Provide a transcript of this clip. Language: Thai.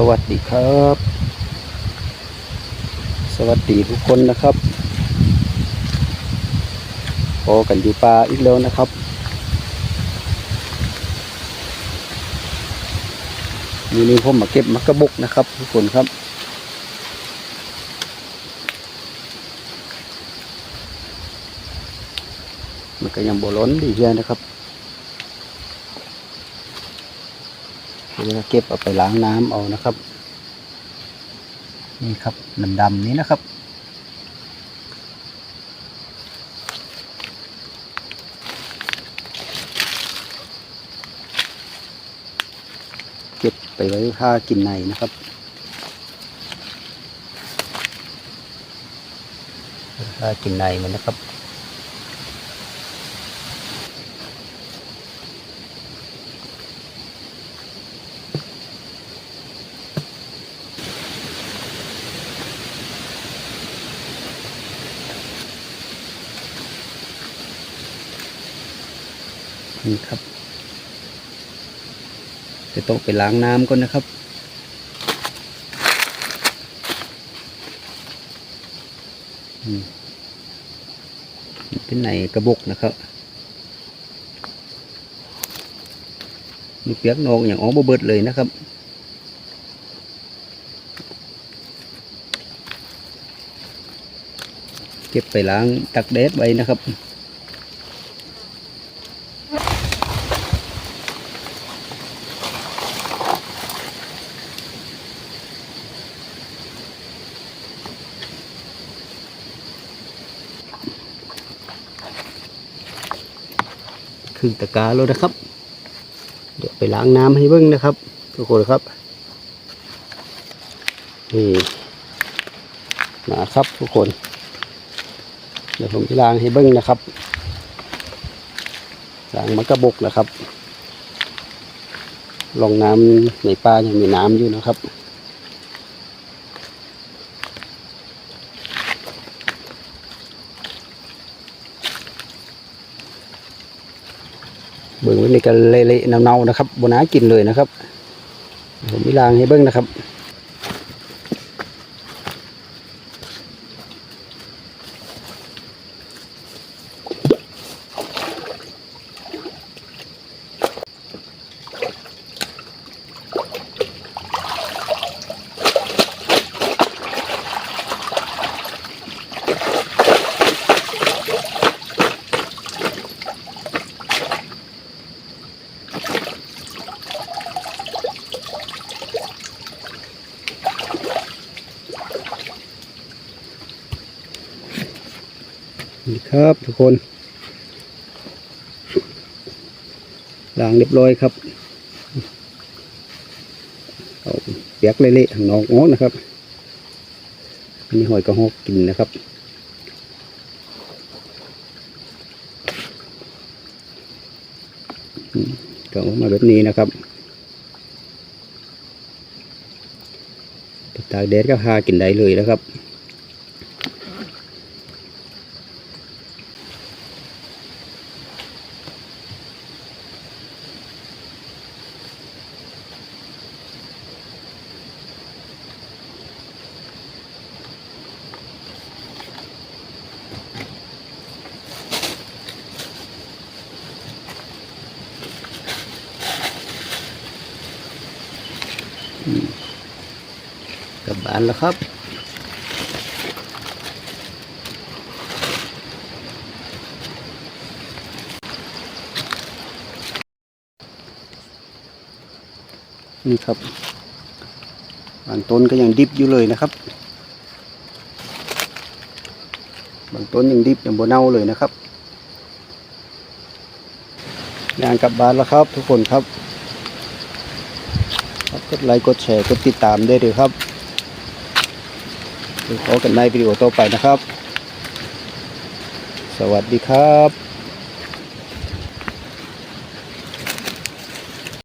สวัสดีครับ สวัสดีทุกคนนะครับพอกันอยู่ป่าอีกแล้วนะครับ มีนี้ผมมาเก็บมักกะบกนะครับ ทุกคนครับมันก็ยังบล้นดีเยอะนะครับ เดี๋ยวเก็บเอาไปล้างน้ำเอานะครับ นี่ครับดำๆนี้นะครับเก็บไปไว้ผ้ากินในนะครับ ผ้ากินในมันนะครับ นี่ครับจะต้องไปล้างน้ำก่อนนะครับ เป็นไหนกระบกนะครับมีเปียกนองอย่างอ๋อบเบิดเลยนะครับเก็บไปล้างตักแดดไว้นะครับ รึ่งตะกร้าแล้วนะครับ เดี๋ยวไปล้างน้ำให้เบิ้งนะครับ ทุกคนครับนี่นะครับทุกคน เดี๋ยวผมจะล้างให้เบิ้งนะครับล้างมะกระบกนะครับลองน้ำในป่ายังมีน้ำอยู่นะครับ เบิ่งไว้ในกันเละๆเนาๆนะครับบนน้ากินเลยนะครับ ผมมีลางให้เบิ่งนะครับ นี่ครับทุกคนล้างเรียบร้อยครับเอาเปียกเละๆทางนอกงอกนะครับอันนี้หอยกระหอกกินนะครับก็ออกมาแบบนี้นะครับตากแดดก็หากินได้เลยนะครับ กลับบ้านแล้วครับนี่ครับบางต้นก็ยังดิบอยู่เลยนะครับ บางต้นยังดิบยังบนเน่าเลยนะครับงานกลับบ้านแล้วครับ ทุกคนครับกดไลค์กดแชร์กดติดตามได้เลยครับ พบกันในวิดีโอต่อไปนะครับ สวัสดีครับ